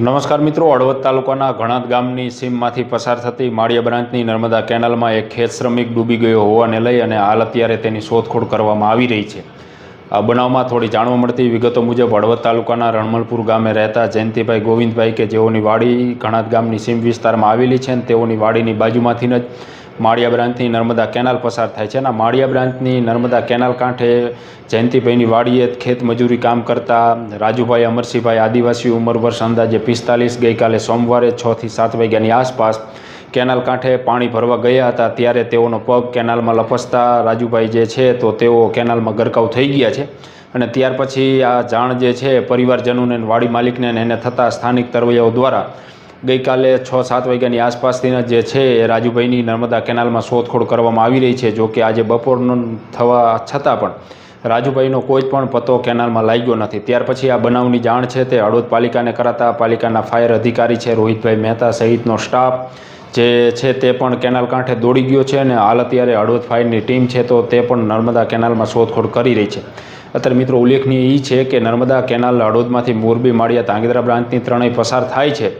નમસ્કાર મિત્રો, હળવદ તાલુકાના ઘણાદ ગામની સીમમાંથી પસાર થતી માળિયા બ્રાન્ચની નર્મદા કેનાલમાં એક ખેત શ્રમિક ડૂબી ગયો હોવાને લઈ અને હાલ અત્યારે તેની શોધખોળ કરવામાં આવી રહી છે. આ બનાવમાં થોડી જાણવા મળતી વિગતો મુજબ હળવદ તાલુકાના રણમલપુર ગામે રહેતા જયંતિભાઈ ગોવિંદભાઈ કે જેઓની વાડી ઘણાદ ગામની સીમ વિસ્તારમાં આવેલી છે અને તેઓની વાડીની બાજુમાંથી જ માળિયા બ્રાન્ચની નર્મદા કેનાલ પસાર થાય છે અને માળિયા બ્રાન્ચની નર્મદા કેનાલ કાંઠે જયંતિભાઈની વાડીએ ખેત મજૂરી કામ કરતા રાજુભાઈ, અમરસિંહભાઈ આદિવાસી ઉંમર વર્ષ અંદાજે પિસ્તાલીસ, ગઈકાલે સોમવારે છથી સાત વાગ્યાની આસપાસ કેનાલ કાંઠે પાણી ભરવા ગયા હતા. ત્યારે તેઓનો પગ કેનાલમાં લપસતા રાજુભાઈ જે છે તો તેઓ કેનાલમાં ગરકાવ થઈ ગયા છે અને ત્યાર પછી આ જાણ જે છે પરિવારજનોને વાડી માલિકને એને થતા સ્થાનિક તરવૈયાઓ દ્વારા ગઈકાલે છ, સાત વાગ્યાની આસપાસથી જે છે એ રાજુભાઈની નર્મદા કેનાલમાં શોધખોળ કરવામાં આવી રહી છે, જો કે આજે બપોરનો થવા છતાં પણ રાજુભાઈનો કોઈ પણ પત્તો કેનાલમાં લાગ્યો નથી. ત્યાર પછી આ બનાવની જાણ છે તે હળવદ પાલિકાને કરાતા પાલિકાના ફાયર અધિકારી છે રોહિતભાઈ મહેતા સહિતનો સ્ટાફ જે છે તે પણ કેનાલ કાંઠે દોડી ગયો છે અને હાલ અત્યારે હળવદ ફાયરની ટીમ છે તો તે પણ નર્મદા કેનાલમાં શોધખોળ કરી રહી છે. અત્યારે મિત્રો ઉલ્લેખનીય એ છે કે નર્મદા કેનાલ હળોદમાંથી મોરબી, માળિયા તાંગીદરા બ્રાન્ચની ત્રણેય પસાર થાય છે.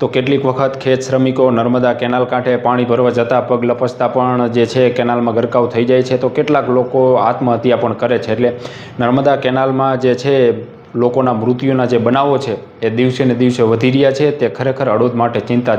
તો કેટલીક વખત ખેત શ્રમિકો નર્મદા કેનાલ કાંઠે પાણી ભરવા જતાં પગ લપસતા પણ જે છે કેનાલમાં ગરકાવ થઈ જાય છે. તો કેટલાક લોકો આત્મહત્યા પણ કરે છે. એટલે નર્મદા કેનાલમાં જે છે લોકોના મૃત્યુના જે બનાવો છે, એ દિવસે ને દિવસે વધી રહ્યા છે. તે ખરેખર હળવદ માટે ચિંતા